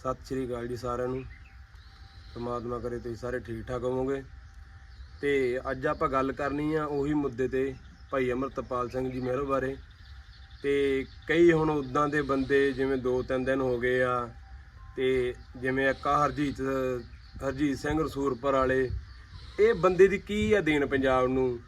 ਸਤਿ ਸ਼੍ਰੀ ਅਕਾਲ ਜੀ ਸਾਰਿਆਂ ਨੂੰ। ਪਰਮਾਤਮਾ ਕਰੇ ਤੁਸੀਂ ਸਾਰੇ ਠੀਕ ਠਾਕ ਹੋਵੋਗੇ। ਤੇ ਅੱਜ ਆਪਾਂ ਗੱਲ ਕਰਨੀ ਆ ਉਹੀ ਮੁੱਦੇ ਤੇ ਭਾਈ ਅਮਰਤਪਾਲ ਸਿੰਘ ਜੀ ਮਹਿਰੋ ਬਾਰੇ। ਤੇ ਕਈ ਹੁਣ ਉਦਾਂ ਦੇ ਬੰਦੇ ਜਿਵੇਂ ਦੋ ਤਿੰਨ ਦਿਨ ਹੋ ਗਏ ਆ, ਤੇ ਜਿਵੇਂ ਇੱਕ ਹਰਜੀਤ ਹਰਜੀਤ ਸਿੰਘ ਰਸੂਰਪੁਰ ਵਾਲੇ, ਇਹ ਬੰਦੇ ਦੀ ਕੀ ਆ ਦੇਣ ਪੰਜਾਬ ਨੂੰ?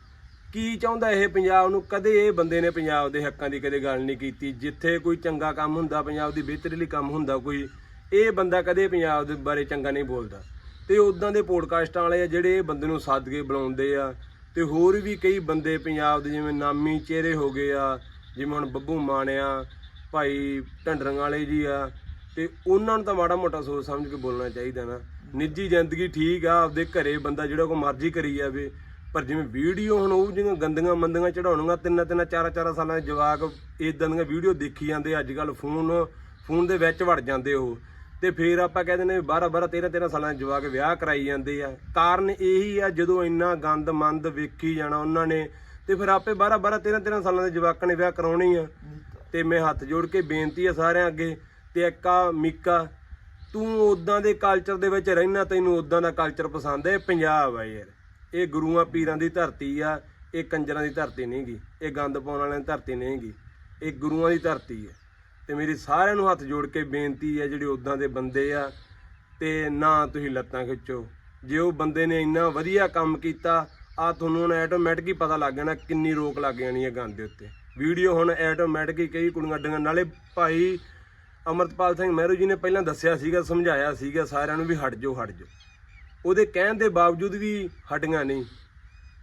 ਕੀ ਚਾਹੁੰਦਾ ਇਹ ਪੰਜਾਬ ਨੂੰ? ਕਦੇ ਇਹ ਬੰਦੇ ਨੇ ਪੰਜਾਬ ਦੇ ਹੱਕਾਂ ਦੀ ਕਦੇ ਗੱਲ ਨਹੀਂ ਕੀਤੀ। ਜਿੱਥੇ ਕੋਈ ਚੰਗਾ ਕੰਮ ਹੁੰਦਾ, ਪੰਜਾਬ ਦੀ ਬਿਹਤਰੀ ਲਈ ਕੰਮ ਹੁੰਦਾ, ਕੋਈ ਇਹ ਬੰਦਾ ਕਦੇ ਪੰਜਾਬ ਦੇ ਬਾਰੇ ਚੰਗਾ ਨਹੀਂ ਬੋਲਦਾ। ਤੇ ਉਦਾਂ ਦੇ ਪੋਡਕਾਸਟਾਂ ਵਾਲੇ ਆ ਜਿਹੜੇ ਇਹ ਬੰਦੇ ਨੂੰ ਸੱਦ ਕੇ ਬੁਲਾਉਂਦੇ ਆ, ਤੇ ਹੋਰ ਵੀ ਕਈ ਬੰਦੇ ਪੰਜਾਬ ਦੇ ਜਿਵੇਂ ਨਾਮੀ ਚਿਹਰੇ ਹੋ ਗਏ ਆ, ਜਿਵੇਂ ਹੁਣ ਬੱਬੂ ਮਾਨਿਆ ਭਾਈ ਢੰਡਰੰਗ ਵਾਲੇ ਜੀ ਆ, ਤੇ ਉਹਨਾਂ ਨੂੰ ਤਾਂ ਮਾੜਾ ਮੋਟਾ ਸੋਚ ਸਮਝ ਕੇ ਬੋਲਣਾ ਚਾਹੀਦਾ ਨਾ। ਨਿੱਜੀ ਜ਼ਿੰਦਗੀ ਠੀਕ ਆ, ਆਪਦੇ ਘਰੇ ਬੰਦਾ ਜਿਹੜਾ ਕੋ ਮਰਜ਼ੀ ਕਰੀ ਜਾਵੇ, ਪਰ ਜਿਵੇਂ ਵੀਡੀਓ ਹੁਣ ਉਹ ਜਿਹੀਆਂ ਗੰਦੀਆਂ ਮੰਦੀਆਂ ਚੜਾਉਣੀਆਂ, ਤਿੰਨ ਤਿੰਨ ਚਾਰ ਚਾਰ ਸਾਲਾਂ ਦੇ ਜਵਾਕ ਇਦਾਂ ਦੀਆਂ ਵੀਡੀਓ ਦੇਖੀ ਜਾਂਦੇ, ਅੱਜ ਕੱਲ ਫੋਨ ਫੋਨ ਦੇ ਵਿੱਚ ਵੜ ਜਾਂਦੇ ਉਹ। ਤੇ ਫਿਰ ਆਪਾਂ ਕਹਿੰਦੇ ਨੇ 12 12 13 13 ਸਾਲਾਂ ਦੇ ਜਵਾਕ ਵਿਆਹ ਕਰਾਈ ਜਾਂਦੇ ਆ। ਕਾਰਨ ਇਹੀ ਆ, ਜਦੋਂ ਇੰਨਾ ਗੰਦ ਮੰਦ ਵੇਖੀ ਜਾਣਾ ਉਹਨਾਂ ਨੇ, ਤੇ ਫਿਰ ਆਪੇ 12 12 13 13 ਸਾਲਾਂ ਦੇ ਜਵਾਕਾਂ ਨੇ ਵਿਆਹ ਕਰਾਉਣੇ ਆ। ਤੇ ਮੈਂ ਹੱਥ ਜੋੜ ਕੇ ਬੇਨਤੀ ਆ ਸਾਰਿਆਂ ਅੱਗੇ, ਤੇ ਇੱਕ ਆ ਤੂੰ ਉਦਾਂ ਦੇ ਕਲਚਰ ਦੇ ਵਿੱਚ ਰਹਿਣਾ, ਤੈਨੂੰ ਉਦਾਂ ਦਾ ਕਲਚਰ ਪਸੰਦ ਹੈ ਇਹ ਪੰਜਾਬ ਆ ਯਾਰ। ਇਹ ਗੁਰੂਆਂ, ਪੀਰਾਂ ਦੀ ਧਰਤੀ ਆ, ਇਹ ਕੰਜਰਾਂ ਦੀ ਧਰਤੀ ਨਹੀਂਗੀ, ਇਹ ਗੰਦ ਪਾਉਣ ਵਾਲਿਆਂ ਦੀ ਧਰਤੀ ਨਹੀਂਗੀ, ਇਹ ਗੁਰੂਆਂ ਦੀ ਧਰਤੀ ਹੈ ਤੇ ਮੇਰੀ ਸਾਰਿਆਂ ਨੂੰ ਹੱਥ ਜੋੜ ਕੇ ਬੇਨਤੀ ਹੈ, ਜਿਹੜੇ ਉਦਾਂ ਦੇ ਬੰਦੇ ਆ, ਤੇ ਨਾ ਤੁਸੀਂ ਲੱਤਾਂ ਖਿੱਚੋ। ਜੇ ਉਹ ਬੰਦੇ ਨੇ ਇੰਨਾ ਵਧੀਆ ਕੰਮ ਕੀਤਾ ਆ ਤੁਹਾਨੂੰ ਹੁਣ ਆਟੋਮੈਟਿਕ ਹੀ ਪਤਾ ਲੱਗ ਜਾਣਾ ਕਿੰਨੀ ਰੋਕ ਲੱਗ ਜਾਣੀ ਹੈ ਗੰਦ ਦੇ ਉੱਤੇ। ਵੀਡੀਓ ਹੁਣ ਆਟੋਮੈਟਿਕ ਹੀ ਕਈ ਕੁੜੀਆਂ ਡੰਗਾਂ ਨਾਲੇ ਭਾਈ ਅਮਰਤਪਾਲ ਸਿੰਘ ਮਹਿਰੂ ਜੀ ਨੇ ਪਹਿਲਾਂ ਦੱਸਿਆ ਸੀਗਾ, ਸਮਝਾਇਆ ਸੀਗਾ, ਸਾਰਿਆਂ ਨੂੰ ਵੀ ਹਟ ਜਾਓ ਹਟ ਜਾਓ। ਉਹਦੇ ਕਹਿਣ ਦੇ ਬਾਵਜੂਦ ਵੀ ਹਟੀਆਂ ਨਹੀਂ।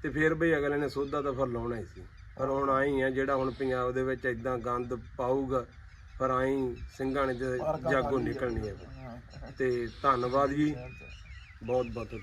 ਤੇ ਫਿਰ ਬਈ ਅਗਲੇ ਨੇ ਸੋਧਾ ਤਾਂ ਫਿਰ ਲਾਉਣਾ ਹੀ ਸੀ। ਪਰ ਹੁਣ ਆਈ ਆ ਜਿਹੜਾ ਹੁਣ ਪੰਜਾਬ ਦੇ ਵਿੱਚ ਇਦਾਂ ਗੰਦ ਪਾਊਗਾ ਪਰ ਆਈ ਸਿੰਘਾਂ ਨੇ ਜਾਗੋ ਨਿਕਲਣੀ ਹੈ। ਤੇ ਧੰਨਵਾਦ ਜੀ। ਬਹੁਤ ਬਹੁਤ